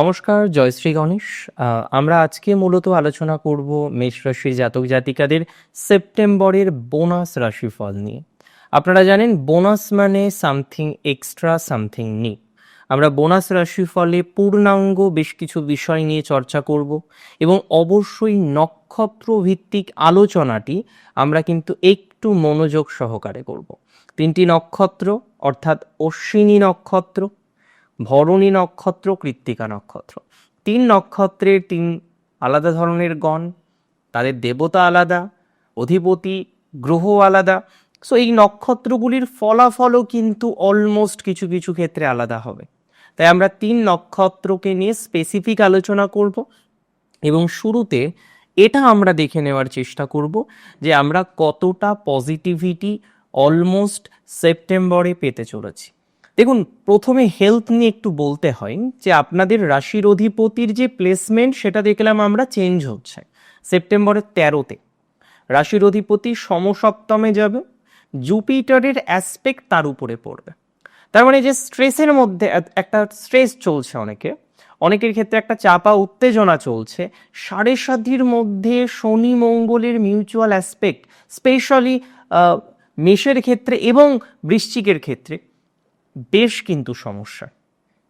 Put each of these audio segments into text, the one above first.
নমস্কার জয়শ্রী গণেশ। আমরা আজকে মূলত আলোচনা করব মেষ রাশির জাতক জাতিকাদের সেপ্টেম্বরের বোনাস রাশিফল নিয়ে। আপনারা জানেন, বোনাস মানে সামথিং এক্সট্রা, সামথিং নি আমরা বোনাস রাশিফলে পূর্ণাঙ্গ বেশ কিছু বিষয় নিয়ে চর্চা করব এবং অবশ্যই নক্ষত্র ভিত্তিক আলোচনাটি আমরা কিন্তু একটু মনোযোগ সহকারে করব। তিনটি নক্ষত্র, অর্থাৎ অশ্বিনী নক্ষত্র ভরণী নক্ষত্র, কৃত্তিকা নক্ষত্র। তিন নক্ষত্রের তিন আলাদা ধরনের গণ, তাদের দেবতা আলাদা, অধিপতি, গ্রহ আলাদা। সো এই নক্ষত্রগুলির ফলাফলও কিন্তু অলমোস্ট কিছু কিছু ক্ষেত্রে আলাদা হবে। তাই আমরা তিন নক্ষত্রকে নিয়ে স্পেসিফিক আলোচনা করব এবং শুরুতে এটা আমরা দেখে নেওয়ার চেষ্টা করব যে আমরা কতটা পজিটিভিটি অলমোস্ট সেপ্টেম্বরে পেতে চলেছি। দেখুন, প্রথমে হেলথ নিয়ে একটু বলতে হয় যে আপনাদের রাশির অধিপতির যে প্লেসমেন্ট সেটা দেখলাম আমরা চেঞ্জ হচ্ছে সেপ্টেম্বরের তেরোতে। রাশির অধিপতি সমসপ্তমে যাবে, জুপিটারের অ্যাসপেক্ট তার উপরে পড়বে। তার মানে যে স্ট্রেসের মধ্যে এক- একটা স্ট্রেস চলছে অনেকে, অনেকের ক্ষেত্রে একটা চাপা উত্তেজনা চলছে। সাড়ে সাতির মধ্যে শনি মঙ্গলের মিউচুয়াল অ্যাসপেক্ট স্পেশালি মেষের ক্ষেত্রে এবং বৃশ্চিকের ক্ষেত্রে। বেশ কিন্তু সমস্যা।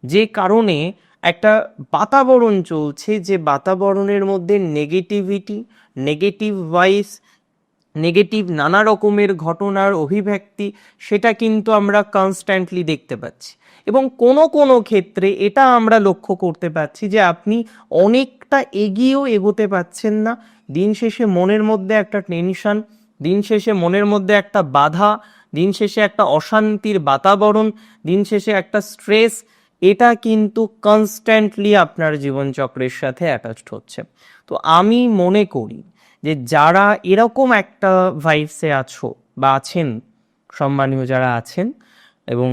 যে কারণে একটা বাতাবরণ চলছে যে বাতাবরণের মধ্যে নেগেটিভিটি নেগেটিভ ভাইস নেগেটিভ নানা রকমের ঘটনার অভিব্যক্তি, সেটা কিন্তু আমরা কনস্ট্যান্টলি দেখতে পাচ্ছি। এবং কোনো কোনো ক্ষেত্রে এটা আমরা লক্ষ্য করতে পারছি যে আপনি অনেকটা এগিয়েও এগোতে পাচ্ছেন না। দিন শেষে মনের মধ্যে একটা টেনশন দিন শেষে মনের মধ্যে একটা বাধা দিন শেষে একটা অশান্তির বাতাবরণ, দিন শেষে একটা স্ট্রেস, এটা কিন্তু কনস্ট্যান্টলি আপনার জীবনচক্রের সাথে অ্যাটাচড হচ্ছে। তো আমি মনে করি যে যারা এরকম একটা ভাইবসে আছো বা আছেন, সম্মানীয় যারা আছেন এবং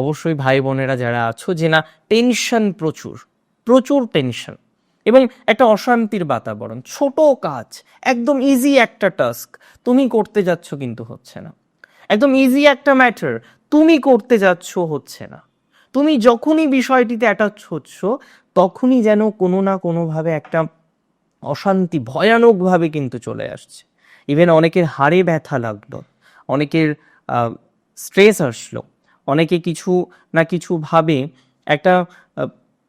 অবশ্যই ভাই বোনেরা যারা আছো যে না টেনশন প্রচুর প্রচুর টেনশন এবং একটা অশান্তির বাতাবরণ, ছোট কাজ, একদম ইজি একটা টাস্ক তুমি করতে যাচ্ছ কিন্তু হচ্ছে না। একদম ইজি একটা ম্যাটার তুমি করতে যাচ্ছ হচ্ছে না। তুমি যখনই বিষয়টিতে অ্যাটাচ হচ্ছ, তখনই যেন কোনো না কোনোভাবে একটা অশান্তি, ভয়ানকভাবে কিন্তু চলে আসছে। ইভেন অনেকের হাড়ে ব্যথা লাগল, অনেকের স্ট্রেস আসলো, অনেকে কিছু না কিছু ভাবে একটা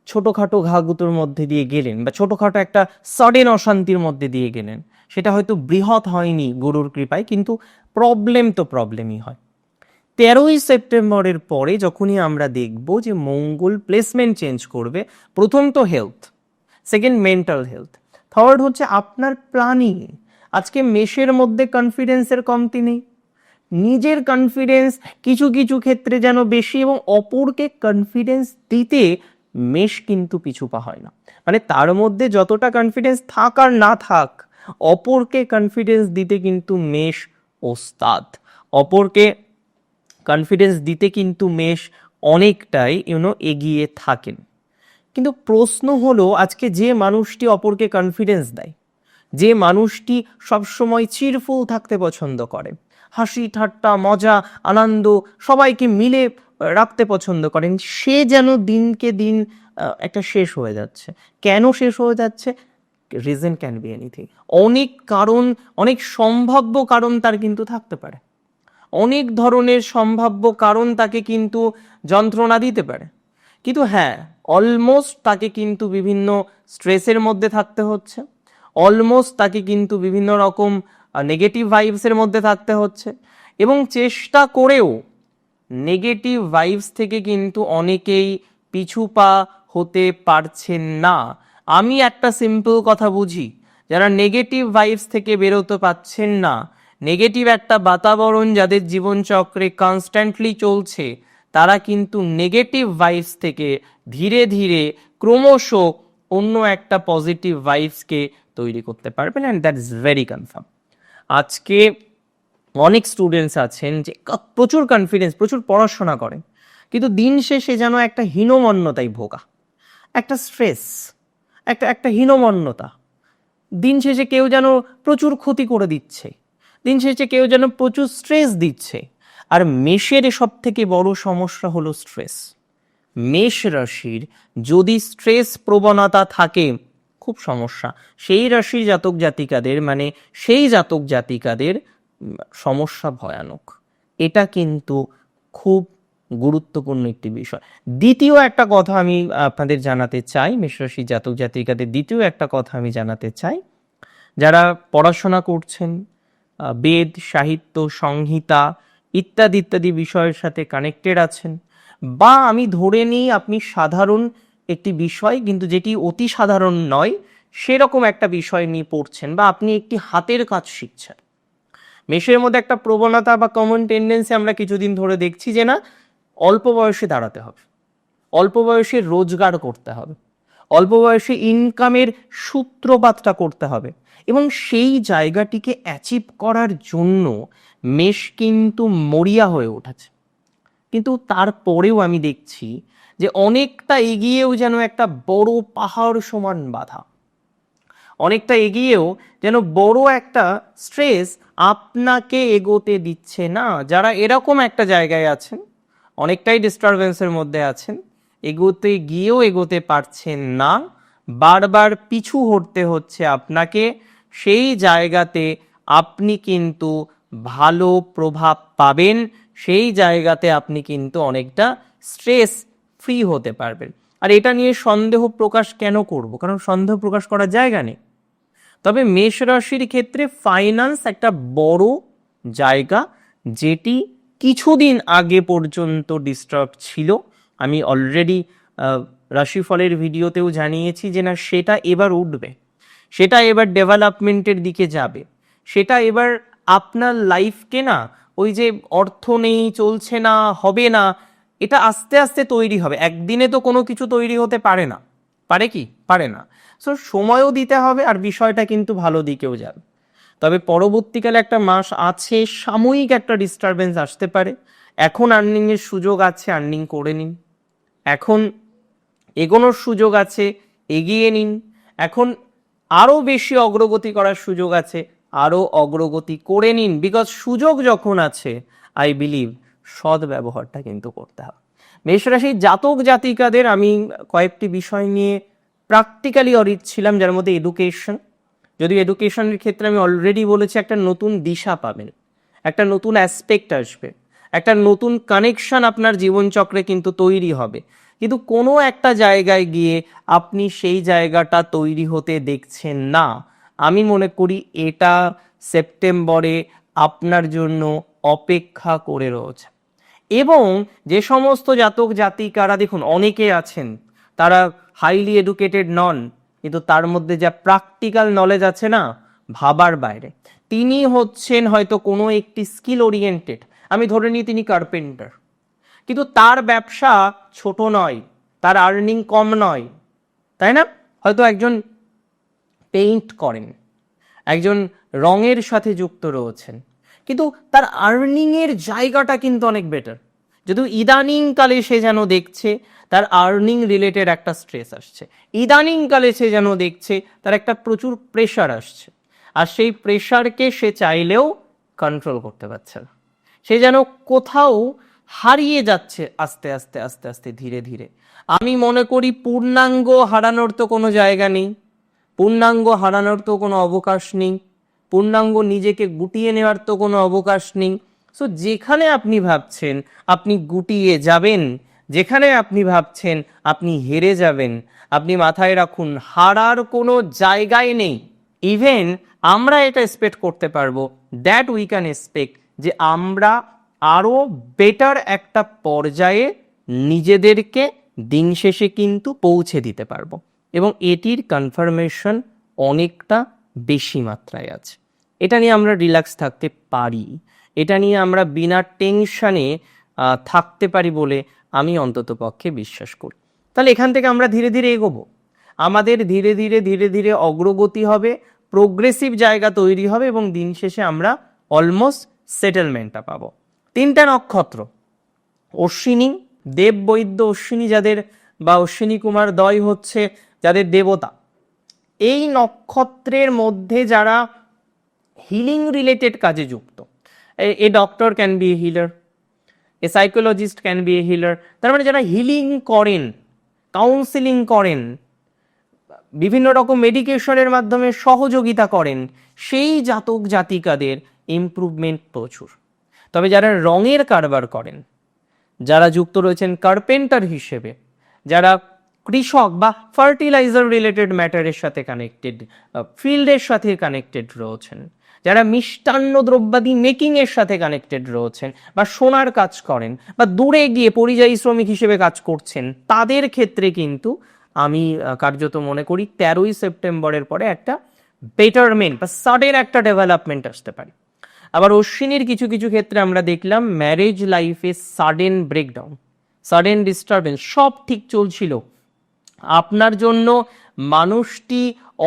ছোটোখাটো ঘাগুতোর মধ্যে দিয়ে গেলেন বা ছোটোখাটো একটা সডেন অশান্তির মধ্যে দিয়ে গেলেন। সেটা হয়তো বৃহৎ হয়নি গুরুর কৃপায়, কিন্তু প্রবলেম তো প্রবলেমই হয়। তেরোই সেপ্টেম্বরের পরে যখনই আমরা দেখব যে মঙ্গল প্লেসমেন্ট চেঞ্জ করবে, প্রথম তো health second mental health third হচ্ছে আপনার প্ল্যানিং আজকে মেষের মধ্যে কনফিডেন্সের কমতি নেই। নিজের কনফিডেন্স কিছু কিছু ক্ষেত্রে যেন বেশি এবং অপরকে কনফিডেন্স দিতে মেষ কিন্তু পিছু পা হয় না। মানে তার মধ্যে যতটা কনফিডেন্স থাক আর না থাক, অপরকে কনফিডেন্স দিতে কিন্তু মেষ ওস্তাদ। অপরকে কনফিডেন্স দিতে কিন্তু মেষ অনেকটাই ইউনো এগিয়ে থাকেন। কিন্তু প্রশ্ন হলো, আজকে যে মানুষটি অপরকে কনফিডেন্স দেয়, যে মানুষটি সবসময় চিরফুল থাকতে পছন্দ করে, হাসি, ঠাট্টা, মজা, আনন্দ, সবাইকে মিলে রাখতে পছন্দ করেন, সে যেন দিনকে দিন একটা শেষ হয়ে যাচ্ছে। কেন শেষ হয়ে যাচ্ছে? রিজন ক্যান বি এনিথিং অনেক কারণ, অনেক সম্ভাব্য কারণ তার কিন্তু থাকতে পারে। অনেক ধরনের সম্ভাব্য কারণ তাকে কিন্তু যন্ত্রণা দিতে পারে। কিন্তু হ্যাঁ অলমোস্ট তাকে কিন্তু বিভিন্ন স্ট্রেসের মধ্যে থাকতে হচ্ছে। অলমোস্ট তাকে কিন্তু বিভিন্ন রকম নেগেটিভ ভাইবসের মধ্যে থাকতে হচ্ছে। এবং চেষ্টা করেও নেগেটিভ ভাইবস থেকে কিন্তু অনেকেই পিছু পা হতে পারছেন না। আমি একটা সিম্পল কথা বুঝি, যারা নেগেটিভ ভাইবস থেকে বেরোতে পাচ্ছেন না, নেগেটিভ একটা বাতাবরণ যাদের জীবনচক্রে কনস্ট্যান্টলি চলছে, তারা কিন্তু নেগেটিভ ভাইবস থেকে ধীরে ধীরে ক্রমশ অন্য একটা পজিটিভ ভাইবসকে তৈরি করতে পারবেন and that is very confirm আজকে অনেক স্টুডেন্টস আছেন যে প্রচুর কনফিডেন্স প্রচুর পড়াশোনা করেন। কিন্তু দিন শেষে যেন একটা হীনমন্যতায় ভোগা, একটা স্ট্রেস একটা একটা হীনমন্যতা। দিন শেষে কেউ যেন প্রচুর ক্ষতি করে দিচ্ছে, দিন শেষে কেউ যেন প্রচুর স্ট্রেস দিচ্ছে। আর মেষের সব থেকে বড় সমস্যা হলো স্ট্রেস মেষ রাশির যদি স্ট্রেস প্রবণতা থাকে, খুব সমস্যা। সেই রাশির জাতক জাতিকাদের মানে সেই জাতক জাতিকাদের সমস্যা ভয়ানক। এটা কিন্তু খুব গুরুত্বপূর্ণ একটি বিষয়। দ্বিতীয় একটা কথা আমি আপনাদের জানাতে চাই মেষরাশি জাতক জাতিকাদের দ্বিতীয় একটা কথা আমি জানাতে চাই। যারা পড়াশোনা করছেন বেদ, সাহিত্য, সংহিতা ইত্যাদি ইত্যাদি বিষয়ের সাথে কানেক্টেড আছেন বা আমি ধরে নিই আপনি সাধারণ একটি বিষয় কিন্তু যেটি অতি সাধারণ নয়, সেরকম একটা বিষয় নিয়ে পড়ছেন বা আপনি একটি হাতের কাজ শিখছেন। মেষের মধ্যে একটা প্রবণতা বা কমন টেন্ডেন্সি আমরা কিছুদিন ধরে দেখছি যে না, অল্প বয়সে দাঁড়াতে হবে। অল্প বয়সে রোজগার করতে হবে। অল্প বয়সে ইনকামের সূত্রপাতটা করতে হবে। এবং সেই জায়গাটিকে অ্যাচিভ করার জন্য মেষ কিন্তু মরিয়া হয়ে উঠেছে। কিন্তু তারপরেও আমি দেখছি যে অনেকটা এগিয়েও যেন একটা বড় পাহাড় সমান বাধা। অনেকটা এগিয়েও যেন বড় একটা স্ট্রেস আপনাকে এগোতে দিচ্ছে না। যারা এরকম একটা জায়গায় আছেন, অনেকটাই ডিস্টারবেন্সের মধ্যে আছেন, এগোতে গিয়েও এগোতে পারছেন না, বারবার পিছু হটতে হচ্ছে আপনাকে, সেই জায়গাতে আপনি কিন্তু ভালো প্রভাব পাবেন, সেই জায়গাতে আপনি কিন্তু অনেকটা স্ট্রেস ফ্রি হতে পারবেন। আর এটা নিয়ে সন্দেহ প্রকাশ কেন করব? কারণ সন্দেহ প্রকাশ করার জায়গা নেই। তবে মেষ রাশির ক্ষেত্রে ফাইন্যান্স একটা বড় জায়গা যেটি কিছুদিন আগে পর্যন্ত ডিস্টার্ব ছিল। আমি অলরেডি রাশিফলের ভিডিওতেও জানিয়েছি যে না, সেটা এবার উঠবে। সেটা এবার ডেভেলপমেন্টের দিকে যাবে। সেটা এবার আপনার লাইফকে না, ওই যে অর্থ নেই, চলছে না, হবে না, এটা আস্তে আস্তে তৈরি হবে। একদিনে তো কোনো কিছু তৈরি হতে পারে না। পারে কি? পারে না। সো সময়ও দিতে হবে আর বিষয়টা কিন্তু ভালো দিকেও যাবে। তবে পরবর্তীকালে একটা মাস আছে, সাময়িক একটা ডিস্টারবেন্স আসতে পারে। এখন আর্নিংয়ের সুযোগ আছে আর্নিং করে নিন। এখন এগোনোর সুযোগ আছে, এগিয়ে নিন। এখন আরও বেশি অগ্রগতি করার সুযোগ আছে, আরও অগ্রগতি করে নিন। বিকজ সুযোগ যখন আছে আই বিলিভ সৎ ব্যবহারটা কিন্তু করতে হবে। মেষরাশির জাতক জাতিকাদের আমি কয়েকটি বিষয় নিয়ে প্র্যাকটিক্যালি অডিট ছিলাম যার মধ্যে এডুকেশন যদিও এডুকেশনের ক্ষেত্রে আমি অলরেডি বলেছি একটা নতুন দিশা পাবেন, একটা নতুন অ্যাসপেক্ট আসবে, একটা নতুন কানেকশন আপনার জীবনচক্রে কিন্তু তৈরি হবে, কিন্তু কোনো একটা জায়গায় গিয়ে আপনি সেই জায়গাটা তৈরি হতে দেখছেন না। আমি মনে করি এটা সেপ্টেম্বরে আপনার জন্য অপেক্ষা করে রয়েছে। এবং যে সমস্ত জাতক জাতিকারা, দেখুন, অনেকে আছেন, তারা হাইলি এডুকেটেড নন কিন্তু তার মধ্যে যা প্র্যাকটিক্যাল নলেজ আছে না, ভাবার বাইরে। তিনি হচ্ছেন হয়তো কোনো একটি স্কিল ওরিয়েন্টেড আমি ধরে নিই তিনি কার্পেন্টার কিন্তু তার ব্যবসা ছোট নয়, তার আর্নিং কম নয়, তাই না? হয়তো একজন পেইন্ট করেন, একজন রঙের সাথে যুক্ত রয়েছেন। কিন্তু তার আর্নিংয়ের জায়গাটা কিন্তু অনেক বেটার যদিও ইদানিংকালে সে যেন দেখছে তার আর্নিং রিলেটেড একটা স্ট্রেস আসছে। ইদানিংকালে সে যেন দেখছে তার একটা প্রচুর প্রেশার আসছে। আর সেই প্রেশারকে সে চাইলেও কন্ট্রোল করতে পারছে না। সে যেন কোথাও হারিয়ে যাচ্ছে আস্তে আস্তে আস্তে আস্তে, ধীরে ধীরে। আমি মনে করি পূর্ণাঙ্গ হারানোর তো কোনো জায়গা নেই। পূর্ণাঙ্গ হারানোর তো কোনো অবকাশ নেই। পূর্ণাঙ্গ নিজেকে গুটিয়ে নেওয়ার তো কোনো অবকাশ নেই। সো যেখানে আপনি ভাবছেন আপনি গুটিয়ে যাবেন, যেখানে আপনি ভাবছেন আপনি হেরে যাবেন, আপনি মাথায় রাখুন হারার কোনো জায়গায় নেই। ইভেন আমরা এটা এক্সপেক্ট করতে পারব দ্যাট উই ক্যান এক্সপেক্ট যে আমরা আরও বেটার একটা পর্যায়ে নিজেদেরকে দিন শেষে কিন্তু পৌঁছে দিতে পারব। এবং এটির কনফার্মেশন অনেকটা বেশি মাত্রায় আছে। এটা নিয়ে আমরা রিল্যাক্স থাকতে পারি। এটা নিয়ে আমরা বিনা টেনশনে থাকতে পারি বলে আমি অন্তত পক্ষে বিশ্বাস করি। তাহলে এখান থেকে আমরা ধীরে ধীরে এগোবো। আমাদের ধীরে ধীরে ধীরে ধীরে অগ্রগতি হবে প্রোগ্রেসিভ জায়গা তৈরি হবে এবং দিন শেষে আমরা অলমোস্ট সেটেলমেন্টটা পাবো। তিনটা নক্ষত্র, অশ্বিনী, দেব বৈদ্য অশ্বিনী যাদের, বা অশ্বিনী কুমার দয় হচ্ছে যাদের দেবতা। এই নক্ষত্রের মধ্যে যারা হিলিং রিলেটেড কাজে যুক্ত a doctor can be healer a psychologist can be a healer তার মানে যারা হিলিং করেন কাউন্সিলিং করেন, বিভিন্ন রকম মেডিকেশনের মাধ্যমে সহযোগিতা করেন, সেই জাতক জাতিকাদের ইমপ্রুভমেন্ট প্রচুর। তবে যারা রঙের কারবার করেন, যারা যুক্ত রয়েছেন কার্পেন্টার হিসেবে, যারা কৃষক বা ফার্টিলাইজার রিলেটেড ম্যাটারের সাথে কানেক্টেড ফিল্ডের সাথে কানেক্টেড রয়েছেন যারা মিষ্টান্ন দ্রব্যাদি মেকিং এর সাথে কানেক্টেড রয়েছেন বা সোনার কাজ করেন বা দূরে গিয়ে পরিযায়ী শ্রমিক হিসেবে কাজ করছেন, তাদের ক্ষেত্রে কিন্তু আমি কার্যত মনে করি তেরোই সেপ্টেম্বরের পরে একটা বেটারমেন্ট বা সাডেন একটা ডেভেলপমেন্ট আসতে পারে। আবার অশ্বিনীর কিছু কিছু ক্ষেত্রে আমরা দেখলাম ম্যারেজ লাইফে সাডেন ব্রেকডাউন সাডেন ডিস্টারবেন্স সব ঠিক চলছিল। আপনার জন্য মানুষটি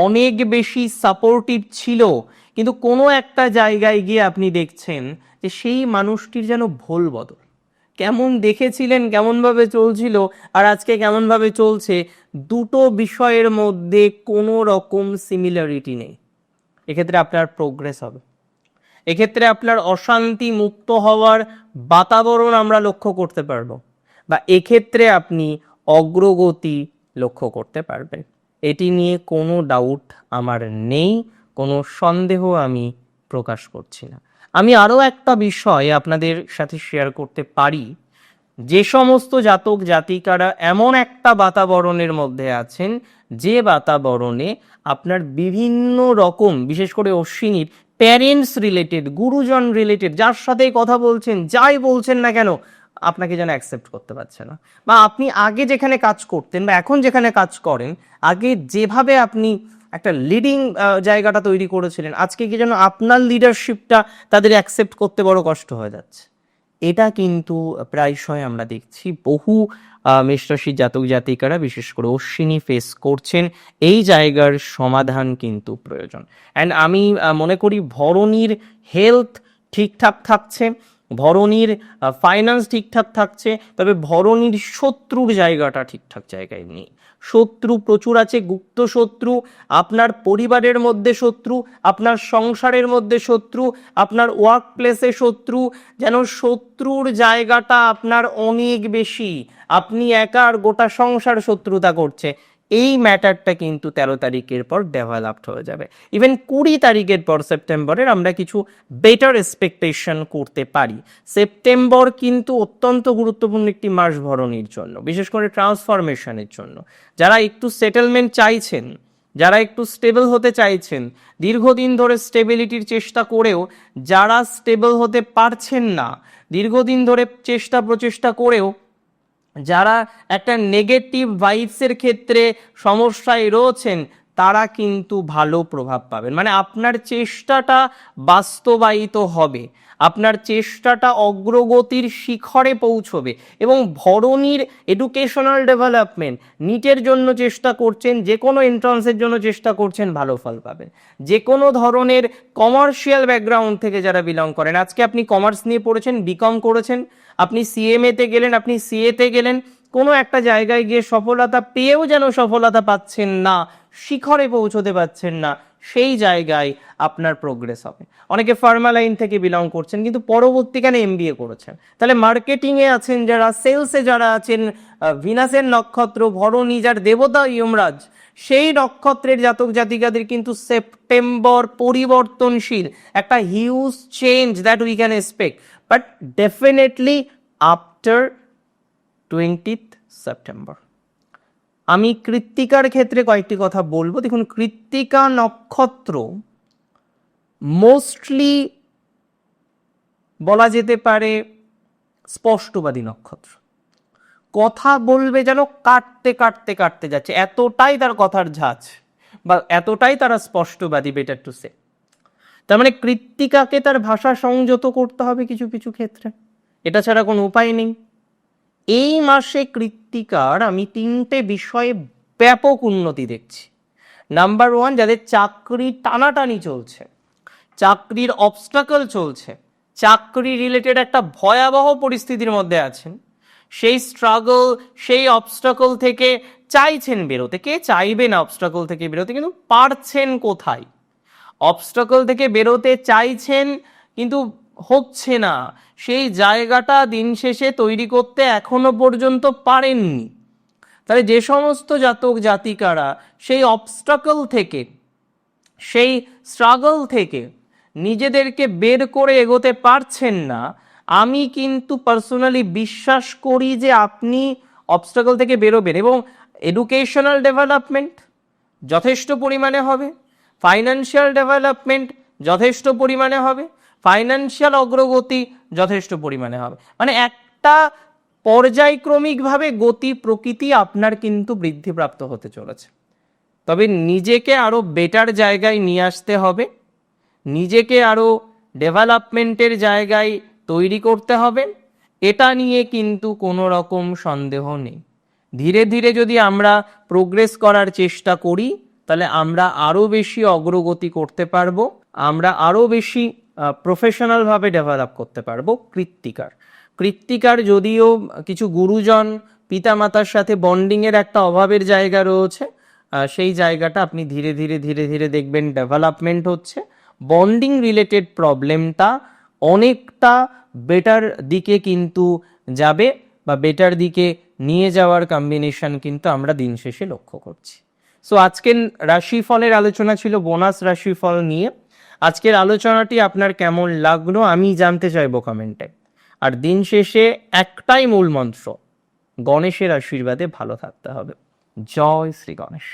অনেক বেশি সাপোর্টিভ ছিল। কিন্তু কোনো একটা জায়গায় গিয়ে আপনি দেখছেন যে সেই মানুষটির যেন ভোল বদল। কেমন দেখেছিলেন, কেমনভাবে চলছিল আর আজকে কেমনভাবে চলছে, দুটো বিষয়ের মধ্যে কোনো রকম সিমিলারিটি নেই। এক্ষেত্রে আপনার প্রোগ্রেস হবে। এক্ষেত্রে আপনার অশান্তি মুক্ত হওয়ার বাতাবরণ আমরা লক্ষ্য করতে পারব। বা এক্ষেত্রে আপনি অগ্রগতি লক্ষ্য করতে পারবেন। এটি নিয়ে কোনো ডাউট আমার নেই, কোনো সন্দেহ আমি প্রকাশ করছি না। আমি আরও একটা বিষয় আপনাদের সাথে শেয়ার করতে পারি। যে সমস্ত জাতক জাতিকারা এমন একটা বাতাবরণের মধ্যে আছেন, যে বাতাবরণে আপনার বিভিন্ন রকম, বিশেষ করে অশ্বিনীর প্যারেন্টস রিলেটেড গুরুজন রিলেটেড যার সাথে কথা বলছেন, যাই বলছেন না কেন আপনাকে যেন অ্যাকসেপ্ট করতে পারছে না। বা আপনি আগে যেখানে কাজ করতেন বা এখন যেখানে কাজ করেন, আগে যেভাবে আপনি একটা লিডিং জায়গাটা তৈরি করেছিলেন, আজকে কি যেন আপনার লিডারশিপটা তাদের অ্যাকসেপ্ট করতে বড় কষ্ট হয়ে যাচ্ছে। এটা কিন্তু প্রায়শই আমরা দেখছি। বহু মেষরাশি জাতক জাতিকারা, বিশেষ করে অশ্বিনী ফেস করছেন। এই জায়গার সমাধান কিন্তু প্রয়োজন। অ্যান্ড আমি মনে করি ভরণীর হেলথ ঠিকঠাক থাকছে। ভরণীর ফাইন্যান্স ঠিকঠাক থাকছে, তবে ভরণীর শত্রুর জায়গাটা ঠিকঠাক জায়গায় নেই। শত্রু প্রচুর আছে, গুপ্ত শত্রু, আপনার পরিবারের মধ্যে শত্রু, আপনার সংসারের মধ্যে শত্রু, আপনার ওয়ার্ক প্লেসে শত্রু, যেন শত্রুর জায়গাটা আপনার অনেক বেশি। আপনি একা আর গোটা সংসার শত্রুতা করছে। এই ম্যাটারটা কিন্তু তেরো তারিখের পর ডেভেলপড হয়ে যাবে। ইভেন কুড়ি তারিখের পর সেপ্টেম্বরের আমরা কিছু বেটার এক্সপেকটেশন করতে পারি। সেপ্টেম্বর কিন্তু অত্যন্ত গুরুত্বপূর্ণ একটি মাস ভরণীর জন্য, বিশেষ করে ট্রান্সফরমেশনের জন্য। যারা একটু সেটেলমেন্ট চাইছেন, যারা একটু স্টেবল হতে চাইছেন, দীর্ঘদিন ধরে স্টেবিলিটির চেষ্টা করেও যারা স্টেবল হতে পারছেন না, দীর্ঘদিন ধরে চেষ্টা প্রচেষ্টা করেও যারা একটা নেগেটিভ ভাইবসের ক্ষেত্রে সমস্যায় রয়েছেন তারা কিন্তু ভালো প্রভাব পাবেন। মানে আপনার চেষ্টাটা বাস্তবায়িত হবে। আপনার চেষ্টাটা অগ্রগতির শিখরে পৌঁছবে এবং ভরণীর এডুকেশনাল ডেভেলপমেন্ট নিটের জন্য চেষ্টা করছেন যে কোনো এন্ট্রান্সের জন্য চেষ্টা করছেন, ভালো ফল পাবেন। যে কোনো ধরনের কমার্শিয়াল ব্যাকগ্রাউন্ড থেকে যারা বিলং করেন, আজকে আপনি কমার্স নিয়ে পড়েছেন বিকম করেছেন, আপনি সিএমএতে গেলেন, আপনি সিএতে গেলেন কোনো একটা জায়গায় গিয়ে সফলতা পেয়েও যেন সফলতা পাচ্ছেন না, শিখরে পৌঁছতে পারছেন না, সেই জায়গায় আপনার প্রোগ্রেস হবে। অনেকে ফার্মা লাইন থেকে বিলং করছেন, কিন্তু পরবর্তীকালে এমবিএ করেছেন। তাহলে মার্কেটিংয়ে আছেন যারা সেলসে যারা আছেন ভিনাসের নক্ষত্র ভরণী যার দেবতা ইয়মরাজ সেই নক্ষত্রের জাতক জাতিকাদের কিন্তু সেপ্টেম্বর পরিবর্তনশীল, একটা huge change that we can expect but definitely after twentieth September আমি কৃত্তিকার ক্ষেত্রে কয়েকটি কথা বলব। দেখুন, কৃত্তিকা নক্ষত্র মোস্টলি বলা যেতে পারে স্পষ্টবাদী নক্ষত্র। কথা বলবে যেন কাটতে কাটতে কাটতে যাচ্ছে। এতটাই তার কথার ঝাঁজ বা এতটাই তারা স্পষ্টবাদী বেটার টু সে তার মানে কৃত্তিকাকে তার ভাষা সংযত করতে হবে কিছু কিছু ক্ষেত্রে। এটা ছাড়া কোনো উপায় নেই। এই মাসে কৃত্তিকার আমি তিনটে বিষয়ে ব্যাপক উন্নতি দেখছি। নাম্বার ওয়ান যাদের চাকরি টানাটানি চলছে, চাকরির অবস্টাকল চলছে, চাকরি রিলেটেড একটা ভয়াবহ পরিস্থিতির মধ্যে আছেন, সেই স্ট্রাগল সেই অবস্টাকল থেকে চাইছেন বেরোতে। কে চাইবে না অবস্টাকল থেকে বেরোতে? কিন্তু পারছেন কোথায়? অবস্টাকল থেকে বেরোতে চাইছেন, কিন্তু হচ্ছে না। সেই জায়গাটা দিন শেষে তৈরি করতে এখনও পর্যন্ত পারেননি। তাহলে যে সমস্ত জাতক জাতিকারা সেই অবস্ট্রাকল থেকে, সেই স্ট্রাগল থেকে নিজেদেরকে বের করে এগোতে পারছেন না, আমি কিন্তু পার্সোনালি বিশ্বাস করি যে আপনি অবস্ট্রাকল থেকে বেরোবেন এবং এডুকেশনাল ডেভেলপমেন্ট যথেষ্ট পরিমাণে হবে ফাইন্যান্সিয়াল ডেভেলপমেন্ট যথেষ্ট পরিমাণে হবে ফাইন্যান্সিয়াল অগ্রগতি যথেষ্ট পরিমাণে হবে। মানে একটা পর্যায়ক্রমিকভাবে গতি প্রকৃতি আপনার কিন্তু বৃদ্ধিপ্রাপ্ত হতে চলেছে। তবে নিজেকে আরও বেটার জায়গায় নিয়ে আসতে হবে, নিজেকে আরও ডেভেলপমেন্টের জায়গায় তৈরি করতে হবে, এটা নিয়ে কিন্তু কোনো রকম সন্দেহ নেই। ধীরে ধীরে যদি আমরা প্রোগ্রেস করার চেষ্টা করি, তাহলে আমরা আরও বেশি অগ্রগতি করতে পারব, আমরা আরও বেশি প্রফেশনালভাবে ডেভেলপ করতে পারব কৃত্তিকার। কৃত্তিকার যদিও কিছু গুরুজন পিতামাতার সাথে বন্ডিংয়ের একটা অভাবের জায়গা রয়েছে সেই জায়গাটা আপনি ধীরে ধীরে ধীরে ধীরে দেখবেন ডেভেলপমেন্ট হচ্ছে। বন্ডিং রিলেটেড প্রবলেমটা অনেকটা বেটার দিকে কিন্তু যাবে বা বেটার দিকে নিয়ে যাওয়ার কম্বিনেশন কিন্তু আমরা দিন শেষে লক্ষ্য করছি। সো আজকের রাশিফলের আলোচনা ছিল বোনাস রাশিফল নিয়ে। আজকের আলোচনাটি আপনার কেমন লাগল আমি জানতে চাইব কমেন্টে আর দিন শেষে একটাই মূল মন্ত্র, গণেশের আশীর্বাদে ভালো থাকতে হবে। জয় শ্রী গণেশ।